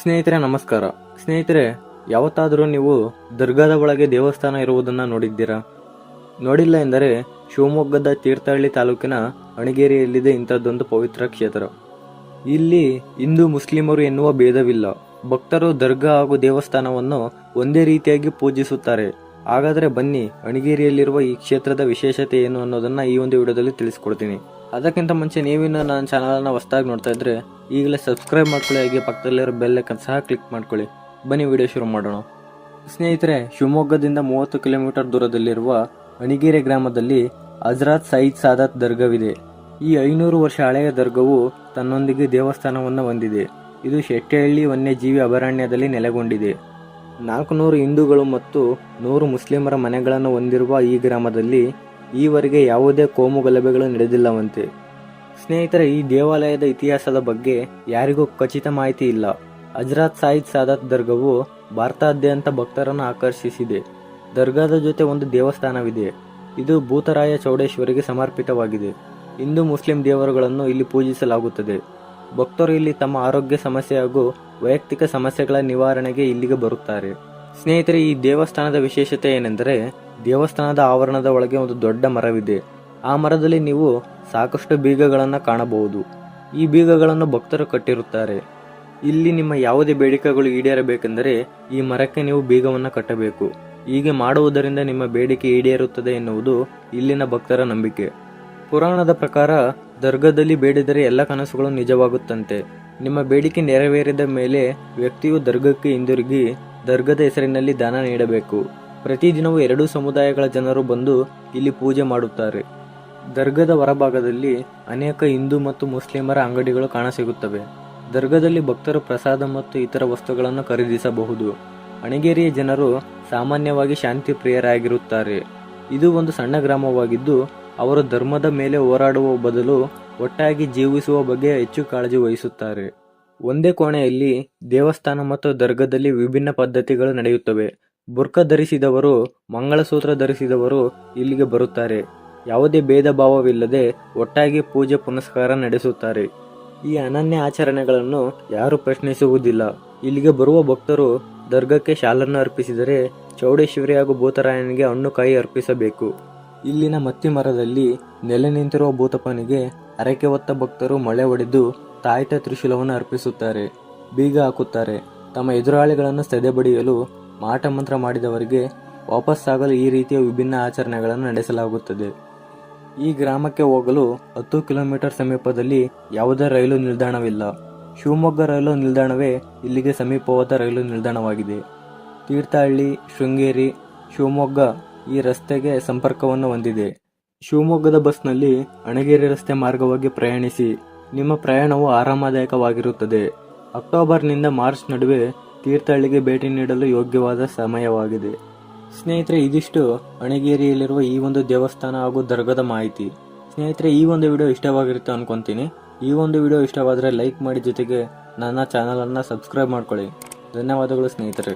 ಸ್ನೇಹಿತರೆ, ನಮಸ್ಕಾರ. ಸ್ನೇಹಿತರೆ, ಯಾವತ್ತಾದರೂ ನೀವು ದರ್ಗಾದ ಒಳಗೆ ದೇವಸ್ಥಾನ ಇರುವುದನ್ನು ನೋಡಿದ್ದೀರಾ? ನೋಡಿಲ್ಲ ಎಂದರೆ ಶಿವಮೊಗ್ಗದ ತೀರ್ಥಹಳ್ಳಿ ತಾಲೂಕಿನ ಅಣಗೇರಿಯಲ್ಲಿದೆ ಇಂಥದ್ದೊಂದು ಪವಿತ್ರ ಕ್ಷೇತ್ರ. ಇಲ್ಲಿ ಹಿಂದೂ ಮುಸ್ಲಿಮರು ಎನ್ನುವ ಭೇದವಿಲ್ಲ. ಭಕ್ತರು ದರ್ಗಾ ಹಾಗೂ ದೇವಸ್ಥಾನವನ್ನು ಒಂದೇ ರೀತಿಯಾಗಿ ಪೂಜಿಸುತ್ತಾರೆ. ಹಾಗಾದರೆ ಬನ್ನಿ, ಅಣಗೇರಿಯಲ್ಲಿರುವ ಈ ಕ್ಷೇತ್ರದ ವಿಶೇಷತೆ ಏನು ಅನ್ನೋದನ್ನು ಈ ಒಂದು ವಿಡಿಯೋದಲ್ಲಿ ತಿಳಿಸ್ಕೊಡ್ತೀನಿ. ಅದಕ್ಕಿಂತ ಮುಂಚೆ ನೀವಿನ್ನು ನನ್ನ ಚಾನಲನ್ನು ಹೊಸದಾಗಿ ನೋಡ್ತಾ ಇದ್ರೆ ಈಗಲೇ ಸಬ್ಸ್ಕ್ರೈಬ್ ಮಾಡ್ಕೊಳ್ಳಿ, ಹಾಗೆ ಪಕ್ಕದಲ್ಲಿರೋ ಬೆಲ್ ಐಕನ್ ಸಹ ಕ್ಲಿಕ್ ಮಾಡ್ಕೊಳ್ಳಿ. ಬನ್ನಿ ವಿಡಿಯೋ ಶುರು ಮಾಡೋಣ. ಸ್ನೇಹಿತರೆ, ಶಿವಮೊಗ್ಗದಿಂದ ಮೂವತ್ತು ಕಿಲೋಮೀಟರ್ ದೂರದಲ್ಲಿರುವ ಅಣಿಗೇರೆ ಗ್ರಾಮದಲ್ಲಿ ಹಜರತ್ ಸಯೀದ್ ಸಾದತ್ ದರ್ಗವಿದೆ. ಈ ಐನೂರು ವರ್ಷ ಹಳೆಯ ದರ್ಗವು ತನ್ನೊಂದಿಗೆ ದೇವಸ್ಥಾನವನ್ನು ಹೊಂದಿದೆ. ಇದು ಶೆಟ್ಟಹಳ್ಳಿ ವನ್ಯಜೀವಿ ಅಭಯಾರಣ್ಯದಲ್ಲಿ ನೆಲೆಗೊಂಡಿದೆ. ನಾಲ್ಕುನೂರು ಹಿಂದೂಗಳು ಮತ್ತು ನೂರು ಮುಸ್ಲಿಮರ ಮನೆಗಳನ್ನು ಹೊಂದಿರುವ ಈ ಗ್ರಾಮದಲ್ಲಿ ಈವರೆಗೆ ಯಾವುದೇ ಕೋಮು ಗಲಭೆಗಳು ನಡೆದಿಲ್ಲವಂತೆ. ಸ್ನೇಹಿತರೆ, ಈ ದೇವಾಲಯದ ಇತಿಹಾಸದ ಬಗ್ಗೆ ಯಾರಿಗೂ ಖಚಿತ ಮಾಹಿತಿ ಇಲ್ಲ. ಹಜರತ್ ಸಾಯಿದ್ ಸಾದತ್ ದರ್ಗವು ಭಾರತಾದ್ಯಂತ ಭಕ್ತರನ್ನು ಆಕರ್ಷಿಸಿದೆ. ದರ್ಗಾದ ಜೊತೆ ಒಂದು ದೇವಸ್ಥಾನವಿದೆ. ಇದು ಭೂತರಾಯ ಚೌಡೇಶ್ವರಿಗೆ ಸಮರ್ಪಿತವಾಗಿದೆ. ಹಿಂದೂ ಮುಸ್ಲಿಂ ದೇವರುಗಳನ್ನು ಇಲ್ಲಿ ಪೂಜಿಸಲಾಗುತ್ತದೆ. ಭಕ್ತರು ಇಲ್ಲಿ ತಮ್ಮ ಆರೋಗ್ಯ ಸಮಸ್ಯೆ ಹಾಗೂ ವೈಯಕ್ತಿಕ ಸಮಸ್ಯೆಗಳ ನಿವಾರಣೆಗೆ ಇಲ್ಲಿಗೆ ಬರುತ್ತಾರೆ. ಸ್ನೇಹಿತರೆ, ಈ ದೇವಸ್ಥಾನದ ವಿಶೇಷತೆ ಏನೆಂದರೆ ದೇವಸ್ಥಾನದ ಆವರಣದ ಒಳಗೆ ಒಂದು ದೊಡ್ಡ ಮರವಿದೆ. ಆ ಮರದಲ್ಲಿ ನೀವು ಸಾಕಷ್ಟು ಬೀಗಗಳನ್ನು ಕಾಣಬಹುದು. ಈ ಬೀಗಗಳನ್ನು ಭಕ್ತರು ಕಟ್ಟಿರುತ್ತಾರೆ. ಇಲ್ಲಿ ನಿಮ್ಮ ಯಾವುದೇ ಬೇಡಿಕೆಗಳು ಈಡೇರಬೇಕೆಂದರೆ ಈ ಮರಕ್ಕೆ ನೀವು ಬೀಗವನ್ನು ಕಟ್ಟಬೇಕು. ಹೀಗೆ ಮಾಡುವುದರಿಂದ ನಿಮ್ಮ ಬೇಡಿಕೆ ಈಡೇರುತ್ತದೆ ಎನ್ನುವುದು ಇಲ್ಲಿನ ಭಕ್ತರ ನಂಬಿಕೆ. ಪುರಾಣದ ಪ್ರಕಾರ ದರ್ಗದಲ್ಲಿ ಬೇಡಿದರೆ ಎಲ್ಲ ಕನಸುಗಳು ನಿಜವಾಗುತ್ತಂತೆ. ನಿಮ್ಮ ಬೇಡಿಕೆ ನೆರವೇರಿದ ಮೇಲೆ ವ್ಯಕ್ತಿಯು ದರ್ಗಕ್ಕೆ ಹಿಂದಿರುಗಿ ದರ್ಗದ ಹೆಸರಿನಲ್ಲಿ ದಾನ ನೀಡಬೇಕು. ಪ್ರತಿದಿನವೂ ಎರಡೂ ಸಮುದಾಯಗಳ ಜನರು ಬಂದು ಇಲ್ಲಿ ಪೂಜೆ ಮಾಡುತ್ತಾರೆ. ದರ್ಗದ ಹೊರಭಾಗದಲ್ಲಿ ಅನೇಕ ಹಿಂದೂ ಮತ್ತು ಮುಸ್ಲಿಮರ ಅಂಗಡಿಗಳು ಕಾಣಸಿಗುತ್ತವೆ. ದರ್ಗದಲ್ಲಿ ಭಕ್ತರು ಪ್ರಸಾದ ಮತ್ತು ಇತರ ವಸ್ತುಗಳನ್ನು ಖರೀದಿಸಬಹುದು. ಅಣಗೇರಿಯ ಜನರು ಸಾಮಾನ್ಯವಾಗಿ ಶಾಂತಿ ಪ್ರಿಯರಾಗಿರುತ್ತಾರೆ. ಇದು ಒಂದು ಸಣ್ಣ ಗ್ರಾಮವಾಗಿದ್ದು, ಅವರು ಧರ್ಮದ ಮೇಲೆ ಹೋರಾಡುವ ಬದಲು ಒಟ್ಟಾಗಿ ಜೀವಿಸುವ ಬಗ್ಗೆ ಹೆಚ್ಚು ಕಾಳಜಿ ವಹಿಸುತ್ತಾರೆ. ಒಂದೇ ಕೋಣೆಯಲ್ಲಿ ದೇವಸ್ಥಾನ ಮತ್ತು ದರ್ಗದಲ್ಲಿ ವಿಭಿನ್ನ ಪದ್ಧತಿಗಳು ನಡೆಯುತ್ತವೆ. ಬುರ್ಕ ಧರಿಸಿದವರು ಮಂಗಳಸೂತ್ರ ಧರಿಸಿದವರು ಇಲ್ಲಿಗೆ ಬರುತ್ತಾರೆ. ಯಾವುದೇ ಭೇದ ಭಾವವಿಲ್ಲದೆ ಒಟ್ಟಾಗಿ ಪೂಜೆ ಪುನಸ್ಕಾರ ನಡೆಸುತ್ತಾರೆ. ಈ ಅನನ್ಯ ಆಚರಣೆಗಳನ್ನು ಯಾರು ಪ್ರಶ್ನಿಸುವುದಿಲ್ಲ. ಇಲ್ಲಿಗೆ ಬರುವ ಭಕ್ತರು ದರ್ಗಕ್ಕೆ ಶಾಲನ್ನು ಅರ್ಪಿಸಿದರೆ ಚೌಡೇಶ್ವರಿ ಹಾಗೂ ಭೂತರಾಯನಿಗೆ ಹಣ್ಣು ಕಾಯಿ ಅರ್ಪಿಸಬೇಕು. ಇಲ್ಲಿನ ಮತ್ತಿ ಮರದಲ್ಲಿ ನೆಲೆ ನಿಂತಿರುವ ಭೂತಪ್ಪನಿಗೆ ಅರಕೆ ಹೊತ್ತ ಭಕ್ತರು ಮಳೆ ಒಡೆದು ತಾಯ್ತ ತ್ರಿಶೂಲವನ್ನು ಅರ್ಪಿಸುತ್ತಾರೆ. ಬೀಗ ಹಾಕುತ್ತಾರೆ. ತಮ್ಮ ಎದುರಾಳಿಗಳನ್ನು ಸೆದೆಬಡಿಯಲು ಮಾಟ ಮಂತ್ರ ಮಾಡಿದವರಿಗೆ ವಾಪಸ್ಸಾಗಲು ಈ ರೀತಿಯ ವಿಭಿನ್ನ ಆಚರಣೆಗಳನ್ನು ನಡೆಸಲಾಗುತ್ತದೆ. ಈ ಗ್ರಾಮಕ್ಕೆ ಹೋಗಲು ಹತ್ತು ಕಿಲೋಮೀಟರ್ ಸಮೀಪದಲ್ಲಿ ಯಾವುದೇ ರೈಲು ನಿಲ್ದಾಣವಿಲ್ಲ. ಶಿವಮೊಗ್ಗ ರೈಲು ನಿಲ್ದಾಣವೇ ಇಲ್ಲಿಗೆ ಸಮೀಪವಾದ ರೈಲು ನಿಲ್ದಾಣವಾಗಿದೆ. ತೀರ್ಥಹಳ್ಳಿ, ಶೃಂಗೇರಿ, ಶಿವಮೊಗ್ಗ ಈ ರಸ್ತೆಗೆ ಸಂಪರ್ಕವನ್ನು ಹೊಂದಿದೆ. ಶಿವಮೊಗ್ಗದ ಬಸ್ನಲ್ಲಿ ಅಣಗೇರಿ ರಸ್ತೆ ಮಾರ್ಗವಾಗಿ ಪ್ರಯಾಣಿಸಿ, ನಿಮ್ಮ ಪ್ರಯಾಣವು ಆರಾಮದಾಯಕವಾಗಿರುತ್ತದೆ. ಅಕ್ಟೋಬರ್ನಿಂದ ಮಾರ್ಚ್ ನಡುವೆ ತೀರ್ಥಹಳ್ಳಿಗೆ ಭೇಟಿ ನೀಡಲು ಯೋಗ್ಯವಾದ ಸಮಯವಾಗಿದೆ. ಸ್ನೇಹಿತರೆ, ಇದಿಷ್ಟು ಅಣಗೇರಿಯಲ್ಲಿರುವ ಈ ಒಂದು ದೇವಸ್ಥಾನ ಹಾಗೂ ದರ್ಗದ ಮಾಹಿತಿ. ಸ್ನೇಹಿತರೆ, ಈ ಒಂದು ವಿಡಿಯೋ ಇಷ್ಟವಾಗಿರುತ್ತೆ ಅನ್ಕೊಂತೀನಿ. ಈ ಒಂದು ವಿಡಿಯೋ ಇಷ್ಟವಾದರೆ ಲೈಕ್ ಮಾಡಿ ಜೊತೆಗೆ ನನ್ನ ಚಾನಲನ್ನು ಸಬ್ಸ್ಕ್ರೈಬ್ ಮಾಡ್ಕೊಳ್ಳಿ. ಧನ್ಯವಾದಗಳು ಸ್ನೇಹಿತರೆ.